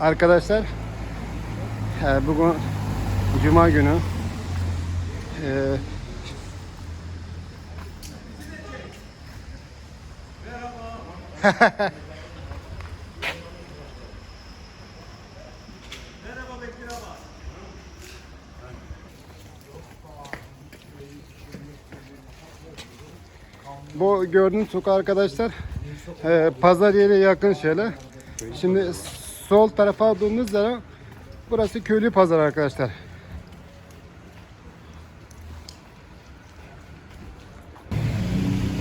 Arkadaşlar e, bugün Cuma günü e, Bu gördüğünüz sokak arkadaşlar e, pazar yeri yakın şöyle. Şimdi sol tarafa döndüğünüz zaman burası köylü pazar arkadaşlar.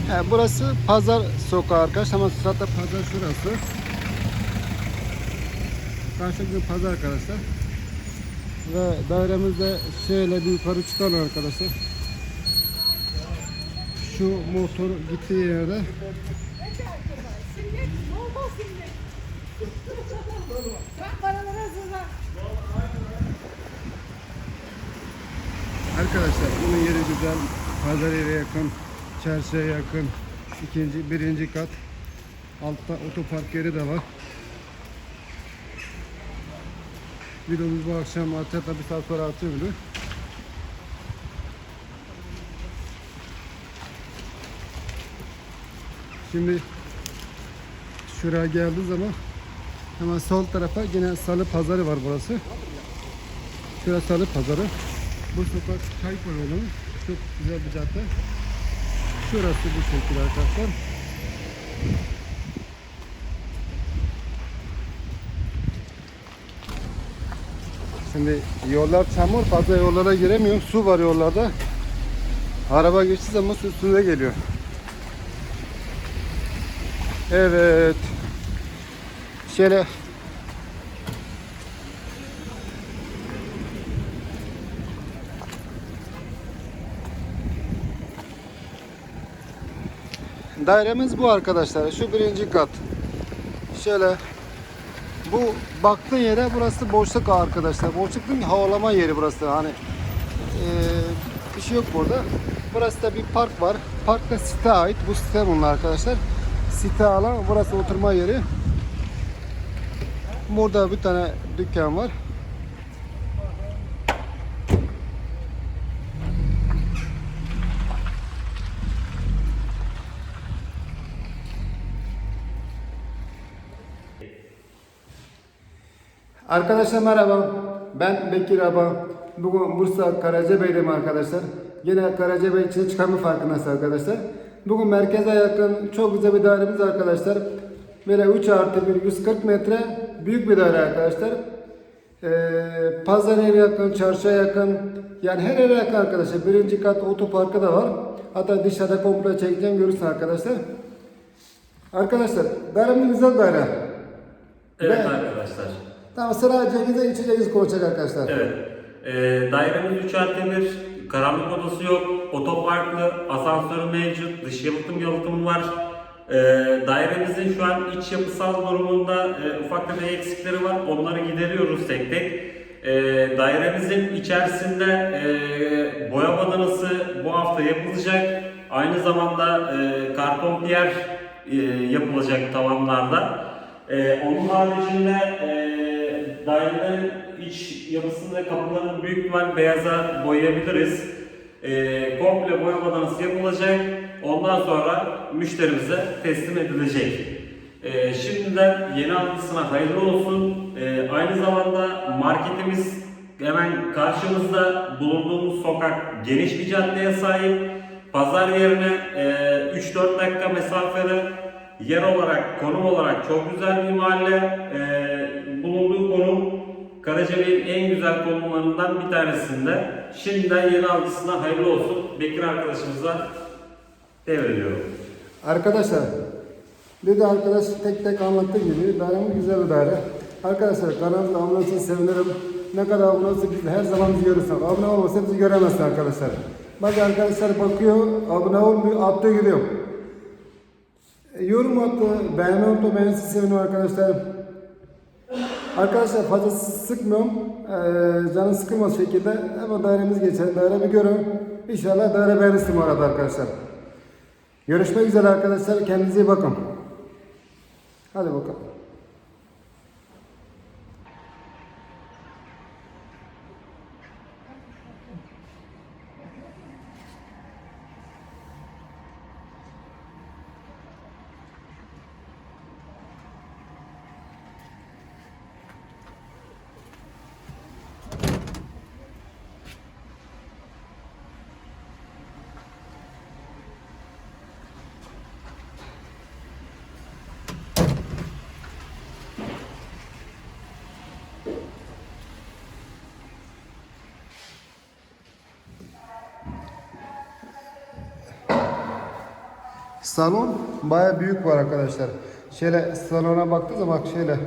E, burası pazar sokağı arkadaşlar ama zaten pazar şurası. Karşıdaki pazar arkadaşlar. Ve dairemizde şöyle bir yukarı çıkalım arkadaşlar. Şu motor gittiği yerde Arkadaşlar bunun yeri güzel. Pazar yere yakın, çarşıya yakın. ikinci, birinci kat. Altta otopark yeri de var. Videomuz bu akşam atacak bir saat sonra atıyor bunu. Şimdi şuraya geldiği zaman hemen sol tarafa yine salı pazarı var burası. Şurası salı pazarı. Bu sokak Kayıpar yolu. Çok güzel bir cadde. Şurası bu şekilde arkadaşlar. Şimdi yollar çamur fazla yollara giremiyor. Su var yollarda. Araba geçtiği zaman su üstüne geliyor. Evet. Şöyle Dairemiz bu arkadaşlar. Şu birinci kat. Şöyle bu baktığın yere burası boşluk arkadaşlar. Boşluk değil mi? Havalama yeri burası. Hani eee, bir şey yok burada. Burası da bir park var. Park da site ait. Bu site bunlar arkadaşlar. Site alan burası oturma yeri. Burada bir tane dükkan var. Arkadaşlar merhaba. Ben Bekir Aba. Bugün Bursa Karacabey'deyim arkadaşlar. Yine Karacabey içine çıkan bir farkındayız arkadaşlar. Bugün merkeze yakın çok güzel bir dairemiz arkadaşlar. Böyle 3 artı 1 140 metre büyük bir daire arkadaşlar. Ee, pazar yeri yakın, çarşıya yakın. Yani her yere yakın arkadaşlar. Birinci kat otoparkı da var. Hatta dışarıda komple çekeceğim görürsün arkadaşlar. Arkadaşlar dairemiz güzel daire. Evet Ve- arkadaşlar. Tamam sıra Cengiz'e içeceğiz konuşacak arkadaşlar. Evet. Ee, dairemiz 3 artı 1. Karanlık odası yok. Otoparklı. Asansörü mevcut. Dış yalıtım yalıtımı var. Ee, dairemizin şu an iç yapısal durumunda e, ufak tefek eksikleri var. Onları gideriyoruz tek tek. Ee, dairemizin içerisinde e, boya badanası bu hafta yapılacak. Aynı zamanda e, karton piyer e, yapılacak tavanlarda. Ee, onun haricinde e, dairenin iç yapısında kapılarını büyük ihtimal beyaza boyayabiliriz. E, komple boya badanası yapılacak. Ondan sonra müşterimize teslim edilecek. E, şimdiden yeni adlısına hayırlı olsun. E, aynı zamanda marketimiz hemen karşımızda bulunduğumuz sokak geniş bir caddeye sahip. Pazar yerine e, 3-4 dakika mesafede yer olarak, konum olarak çok güzel bir mahalle. E, bulunduğu konum Karacabey'in en güzel konumlarından bir tanesinde. Şimdiden yeni alıcısına hayırlı olsun. Bekir arkadaşımıza devrediyorum. Arkadaşlar dedi arkadaş tek tek anlattığı gibi dairemiz güzel bir daire. Arkadaşlar kanalımıza abone olursanız sevinirim. Ne kadar abone olursak biz her zaman bizi görürsünüz. Abone olmasa bizi göremezsin arkadaşlar. Bak arkadaşlar bakıyor, abone olmuyor, atlıyor gidiyor. E, Yorum attı, beğenme attı, beğenisi sevinirim arkadaşlar. Arkadaşlar fazla sıkmıyorum. Ee, canı sıkılmaz şekilde ama dairemiz geçer. Daire bir görün. İnşallah daire beğenirsiniz arada arkadaşlar. Görüşmek üzere arkadaşlar. Kendinize iyi bakın. Hadi bakalım. Salon baya büyük var arkadaşlar. Şöyle salona baktığı zaman bak şöyle.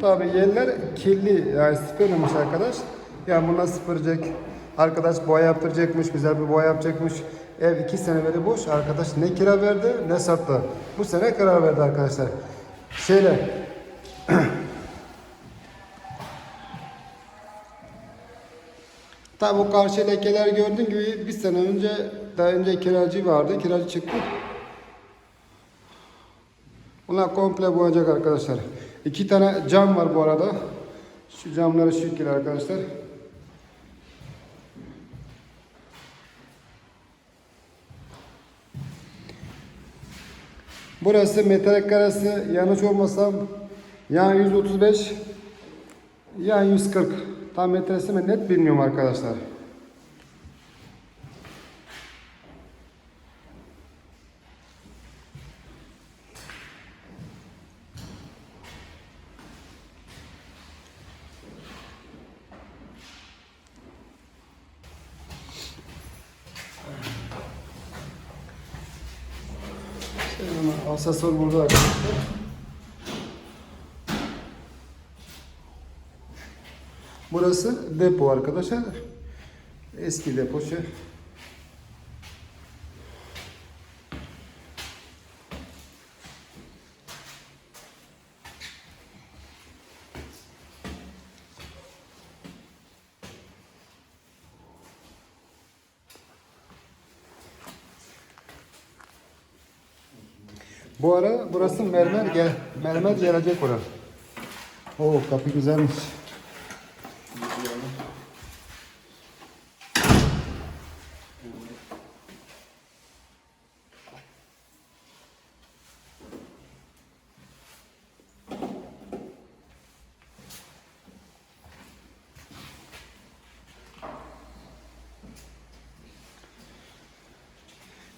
Tabi yerler kirli yani süpürmemiş arkadaş. Yani bunlar süpürecek. Arkadaş boya yaptıracakmış, güzel bir boya yapacakmış. Ev iki sene beri boş. Arkadaş ne kira verdi ne sattı. Bu sene karar verdi arkadaşlar. Şöyle Tabi bu karşı lekeler gördüğün gibi bir sene önce daha önce kiracı vardı. Kiracı çıktı. Bunlar komple boyayacak arkadaşlar. İki tane cam var bu arada. Şu camları şu arkadaşlar. Burası metrekaresi yanlış olmasam ya 135 ya 140. Tam metresi mi net bilmiyorum arkadaşlar. Asansör burada arkadaşlar. Burası depo arkadaşlar. Eski depo şey. Bu ara burası mermer gel mermer gelecek oraya. Oo kapı güzelmiş.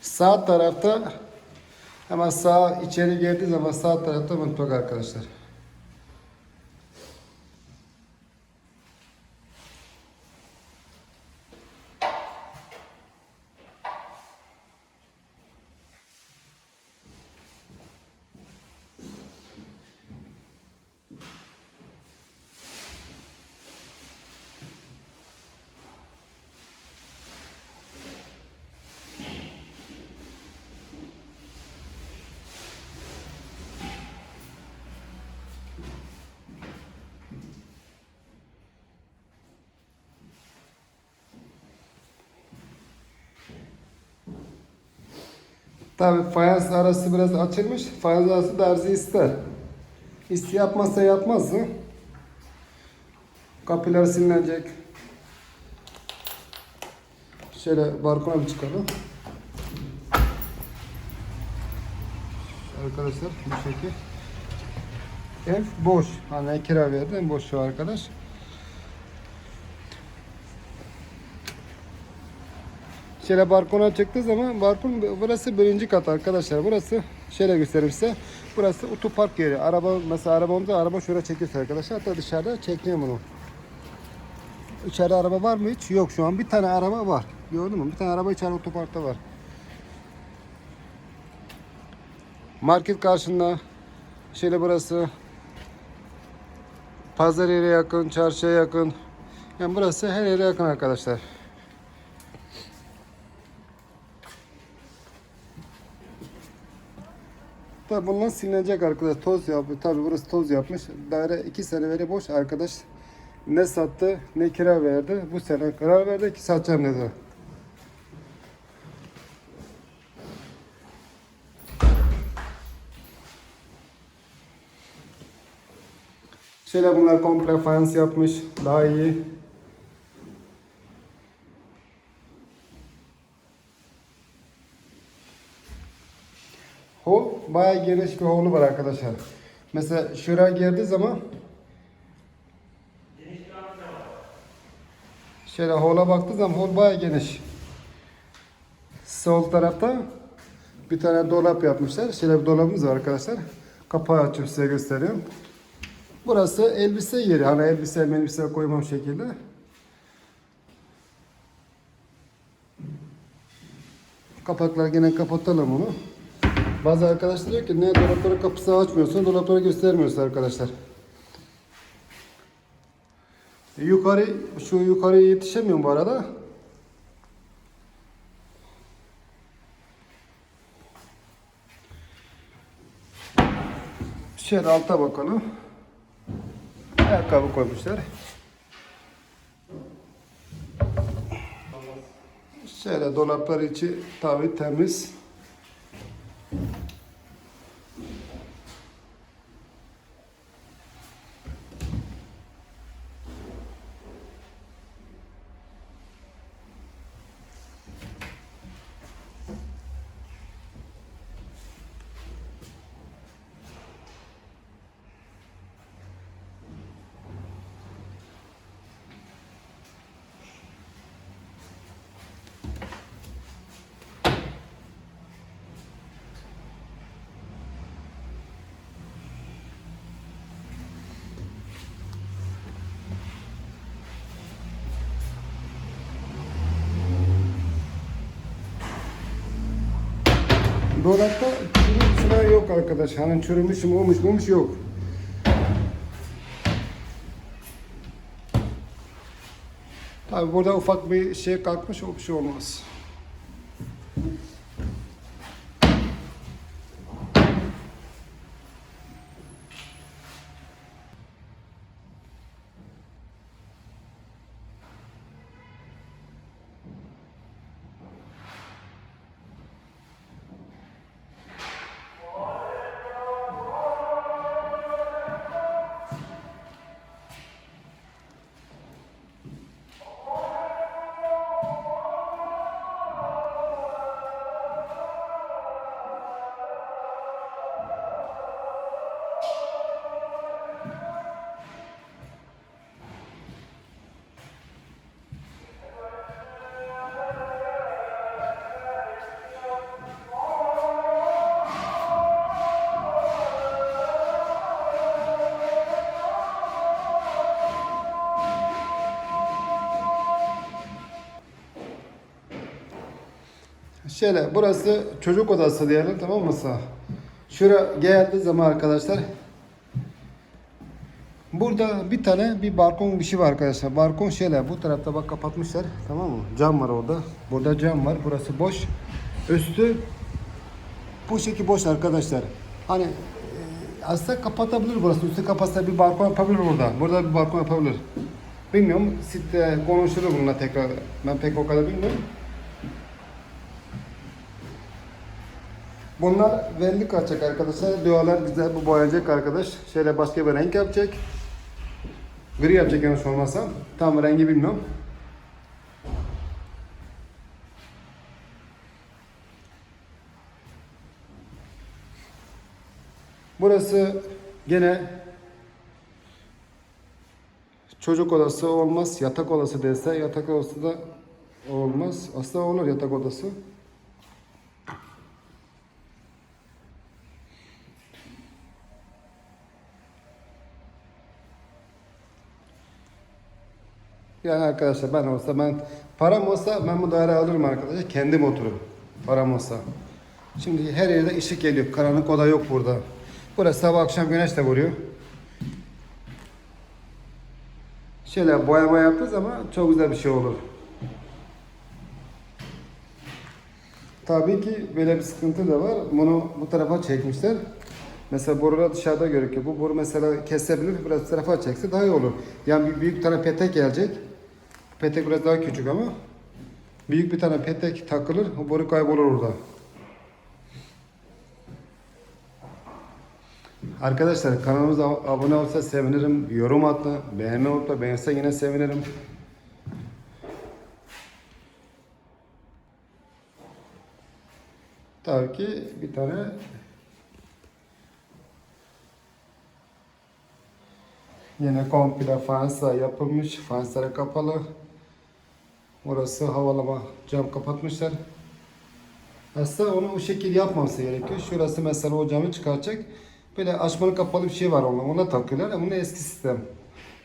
Sağ tarafta hemen sağ içeri girdiği zaman sağ tarafta mutfak arkadaşlar. Tabi fayans arası biraz açılmış. Fayans arası arızı ister. İsti yapmazsa yapmazsın. Kapılar silinecek. Şöyle balkona bir çıkalım. Arkadaşlar bu şekil. Ev boş. Hani kira verdim boş şu arkadaş. Şöyle balkona çıktığı zaman balkon burası birinci kat arkadaşlar. Burası şöyle göstereyim size. Burası otopark yeri. Araba mesela arabamda araba şuraya çekiyorsa arkadaşlar. Hatta dışarıda çekmiyor bunu. İçeride araba var mı hiç? Yok şu an bir tane araba var. Gördün mü? Bir tane araba içeride otoparkta var. Market karşında. Şöyle burası. Pazar yere yakın, çarşıya yakın. Yani burası her yere yakın arkadaşlar. Tabi bundan silinecek arkadaş. Toz yapmış. Tabi burası toz yapmış. Daire 2 sene beri boş arkadaş. Ne sattı ne kira verdi. Bu sene karar verdi ki satacağım dedi. Şöyle bunlar komple fayans yapmış. Daha iyi. Hol bayağı geniş bir holu var arkadaşlar. Mesela şuraya girdiği zaman Şöyle hola baktığı zaman hol bayağı geniş. Sol tarafta bir tane dolap yapmışlar. Şöyle bir dolabımız var arkadaşlar. Kapağı açıp size gösteriyorum. Burası elbise yeri. Hani elbise elbise koymam şekilde. Kapaklar gene kapatalım onu. Bazı arkadaşlar diyor ki ne dolapların kapısı açmıyorsun, dolapları göstermiyorsun arkadaşlar. Yukarı, şu yukarıya yetişemiyorum bu arada. Şöyle alta bakalım. Ayakkabı koymuşlar. Şöyle dolaplar içi tabi temiz. すいません。Dolapta çürüm falan yok arkadaş. Hani çürümüş mü olmuş mu olmuş yok. Tabi burada ufak bir şey kalkmış o bir şey olmaz. Şöyle burası çocuk odası diyelim tamam mı sağ? Şura geldiği zaman arkadaşlar Burada bir tane bir balkon bir şey var arkadaşlar. Balkon şöyle bu tarafta bak kapatmışlar. Tamam mı? Cam var orada. Burada cam var. Burası boş. Üstü bu şekil boş arkadaşlar. Hani e, aslında kapatabilir burası. Üstü kapatsa bir balkon yapabilir burada. Burada bir balkon yapabilir. Bilmiyorum. Site konuşulur bununla tekrar. Ben pek o kadar bilmiyorum. Bunlar belli kaçacak arkadaşlar. Duvarlar güzel bu boyayacak arkadaş. Şöyle başka bir renk yapacak. Gri yapacak yanlış olmazsa. Tam rengi bilmiyorum. Burası gene çocuk odası olmaz. Yatak odası dese yatak odası da olmaz. Aslında olur yatak odası. Yani arkadaşlar ben olsa ben param olsa ben bu daire alırım arkadaşlar. Kendim otururum. Param olsa. Şimdi her yerde ışık geliyor. Karanlık oda yok burada. Burası sabah akşam güneş de vuruyor. Şöyle boyama yaptığınız ama çok güzel bir şey olur. Tabii ki böyle bir sıkıntı da var. Bunu bu tarafa çekmişler. Mesela borular dışarıda görünüyor. Bu boru mesela kesebilir, biraz tarafa çekse daha iyi olur. Yani bir büyük tane petek gelecek. Petek biraz daha küçük ama. Büyük bir tane petek takılır, o boru kaybolur orada. Arkadaşlar kanalımıza abone olsa sevinirim. Yorum atla, beğenme atla, beğense yine sevinirim. Tabii ki bir tane Yine komple fansa yapılmış. Fansları kapalı. Orası havalama cam kapatmışlar. Aslında onu o şekil yapmaması gerekiyor. Şurası mesela o camı çıkartacak. Böyle açmalı kapalı bir şey var onunla. Ona takıyorlar. Ama eski sistem.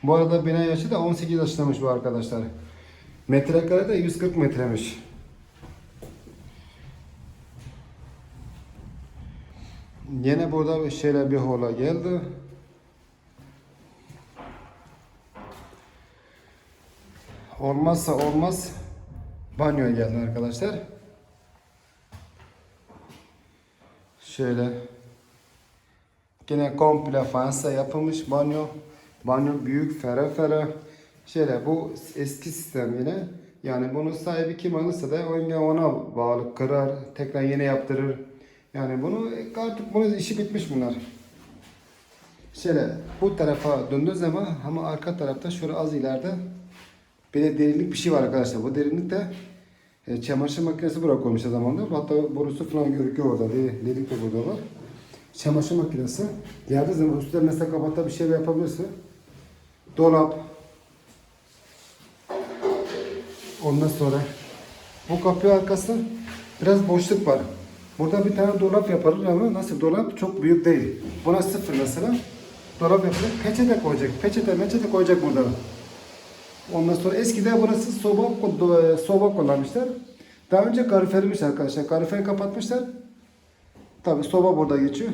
Bu arada bina yaşı da 18 yaşındaymış bu arkadaşlar. Metrekare de 140 metremiş. Yine burada bir şeyler bir hola geldi. Olmazsa olmaz banyo geldi arkadaşlar. Şöyle Yine komple fansa yapılmış banyo. Banyo büyük, ferah ferah. Şöyle bu eski sistem yine. Yani bunun sahibi kim alırsa da yine ona bağlı kırar, tekrar yine yaptırır. Yani bunu artık bunun işi bitmiş bunlar. Şöyle bu tarafa döndüğü zaman ama arka tarafta şöyle az ileride bir de derinlik bir şey var arkadaşlar. Bu derinlikte e, çamaşır makinesi bırakılmış zamanında. Hatta borusu falan görüküyor orada. Delik de burada var. Çamaşır makinesi. Geldiği zaman üstüne mesela kapatta bir şey yapabilirsin. Dolap. Ondan sonra bu kapı arkası biraz boşluk var. Burada bir tane dolap yapılır ama nasıl dolap çok büyük değil. Buna sıfır mesela. Dolap yapılır. Peçete koyacak. Peçete meçete koyacak burada. Ondan sonra eskiden burası soba, soba kullanmışlar. Daha önce kalorifermiş arkadaşlar. Kaloriferi kapatmışlar. Tabi soba burada geçiyor.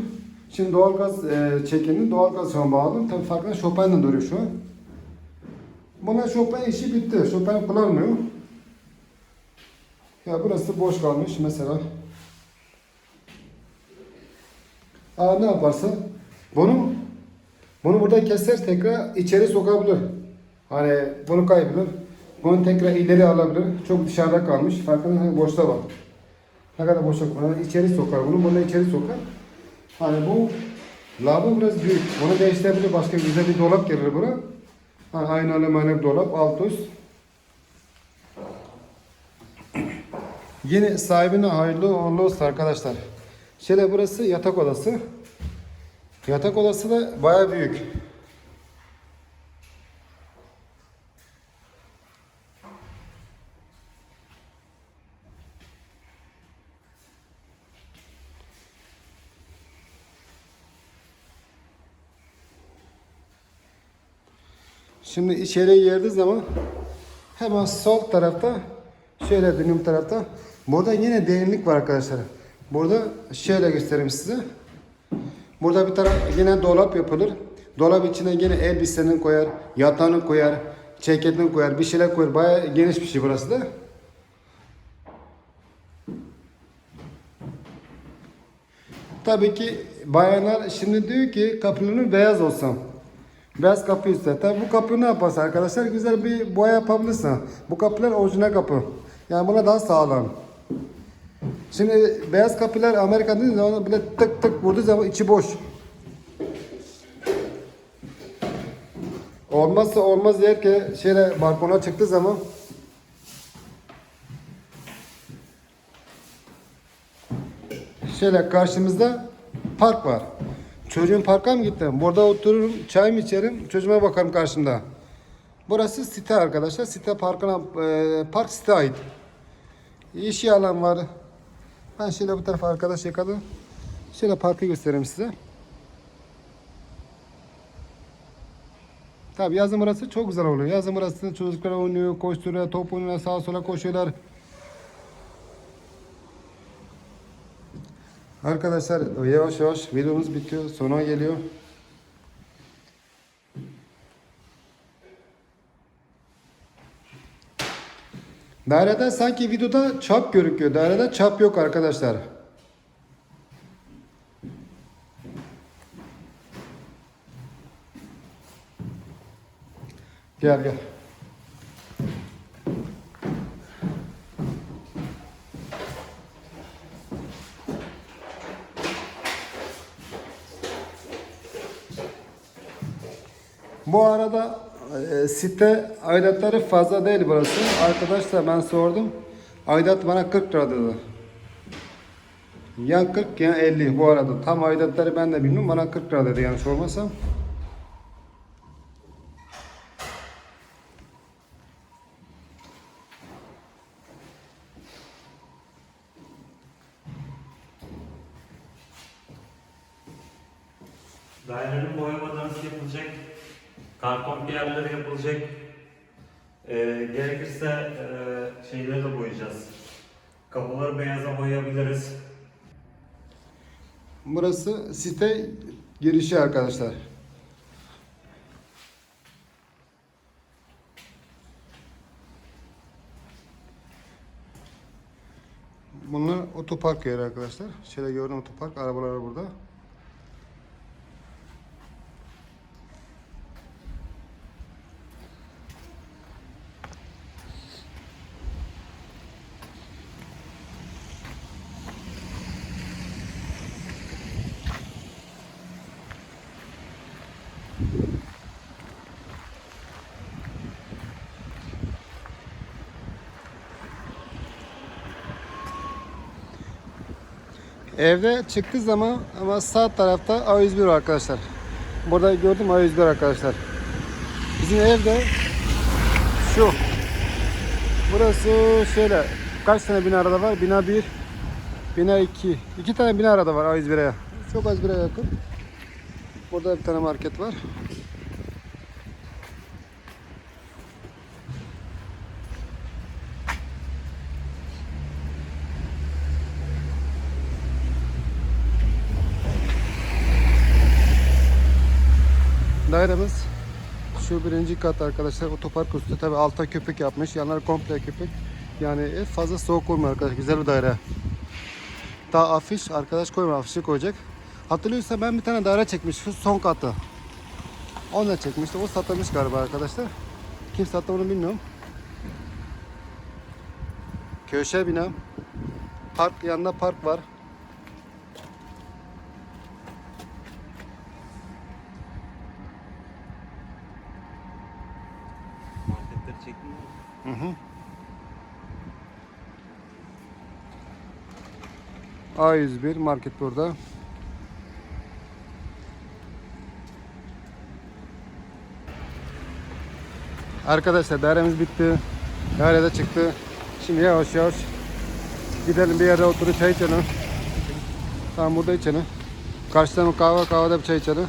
Şimdi doğalgaz e, çekimini doğalgaz şu an bağlı. Tabi farklı Chopin'le duruyor şu an. Buna Chopin işi bitti. Chopin kullanmıyor. Ya burası boş kalmış mesela. Aa ne yaparsın? Bunu bunu burada keser tekrar içeri sokabilir. Hani bunu kaybeder. Bunu tekrar ileri alabilir. Çok dışarıda kalmış. Farkında boşta var. Ne kadar boşluk var. İçeri sokar bunu. Bunu içeri sokar. Hani bu lavabo biraz büyük. Bunu değiştirebilir. Başka güzel bir dolap gelir buna. Hani aynalı maynalı dolap. Alt üst. Yine sahibine hayırlı uğurlu olsun arkadaşlar. Şöyle burası yatak odası. Yatak odası da baya büyük. Şimdi içeri girdiği zaman hemen sol tarafta şöyle benim tarafta burada yine derinlik var arkadaşlar. Burada şöyle göstereyim size. Burada bir taraf yine dolap yapılır. Dolap içine yine elbiseni koyar, yatağını koyar, ceketini koyar, bir şeyler koyar. Bayağı geniş bir şey burası da. Tabii ki bayanlar şimdi diyor ki kapılarını beyaz olsun. Beyaz kapı üstü. Tabii bu kapı ne yaparsın arkadaşlar? Güzel bir boya yapabilirsin. Bu kapılar orijinal kapı. Yani buna daha sağlam. Şimdi beyaz kapılar Amerika'da zaman bile tık tık vurduğu zaman içi boş. Olmazsa olmaz der ki şöyle balkona çıktığı zaman şöyle karşımızda park var. Çocuğum parka mı gittim? Burada otururum, çay mı içerim, çocuğuma bakarım karşımda. Burası site arkadaşlar. Site parkına, e, park site ait. Yeşil alan var. Ben şöyle bu tarafa arkadaş yakaladım. Şöyle parkı göstereyim size. Tabi yazın burası çok güzel oluyor. Yazın burası çocuklar oynuyor, koşturuyor, top oynuyor, sağa sola koşuyorlar. Arkadaşlar yavaş yavaş videomuz bitiyor. Sona geliyor. Dairede sanki videoda çap görüküyor. Dairede çap yok arkadaşlar. Gel gel. Bu arada e, site aidatları fazla değil burası. Arkadaşlar ben sordum. Aidat bana 40 lira dedi. Ya 40 ya 50 bu arada. Tam aidatları ben de bilmiyorum. Bana 40 lira dedi yanlış olmasam. Dairenin boya badanası yapılacak. Karton yerleri yapılacak. Ee, gerekirse e, şeyleri de boyayacağız. Kapıları beyaza boyayabiliriz. Burası site girişi arkadaşlar. Bunlar otopark yeri arkadaşlar. Şöyle gördüm otopark. Arabalar burada. Evde çıktığı zaman ama sağ tarafta A101 arkadaşlar. Burada gördüm A101 arkadaşlar. Bizim evde şu. Burası şöyle. Kaç tane bina arada var? Bina 1, bina 2. İki tane bina arada var A101'e. Çok A101'e yakın. Burada bir tane market var. Dairemiz. Şu birinci kat arkadaşlar otopark üstü tabi alta köpük yapmış yanlar komple köpük. Yani ev fazla soğuk olmuyor arkadaşlar güzel bir daire. Daha afiş arkadaş koyma afişi koyacak. Hatırlıyorsa ben bir tane daire çekmiştim şu son katı. Onunla çekmiştim o satılmış galiba arkadaşlar. Kim sattı onu bilmiyorum. Köşe bina. Park yanında park var A101 market burada. Arkadaşlar dairemiz bitti. Dairede çıktı. Şimdi yavaş yavaş gidelim bir yerde oturup çay içelim. Tamam burada içelim. Karşıdan kahve kahvede bir çay içelim.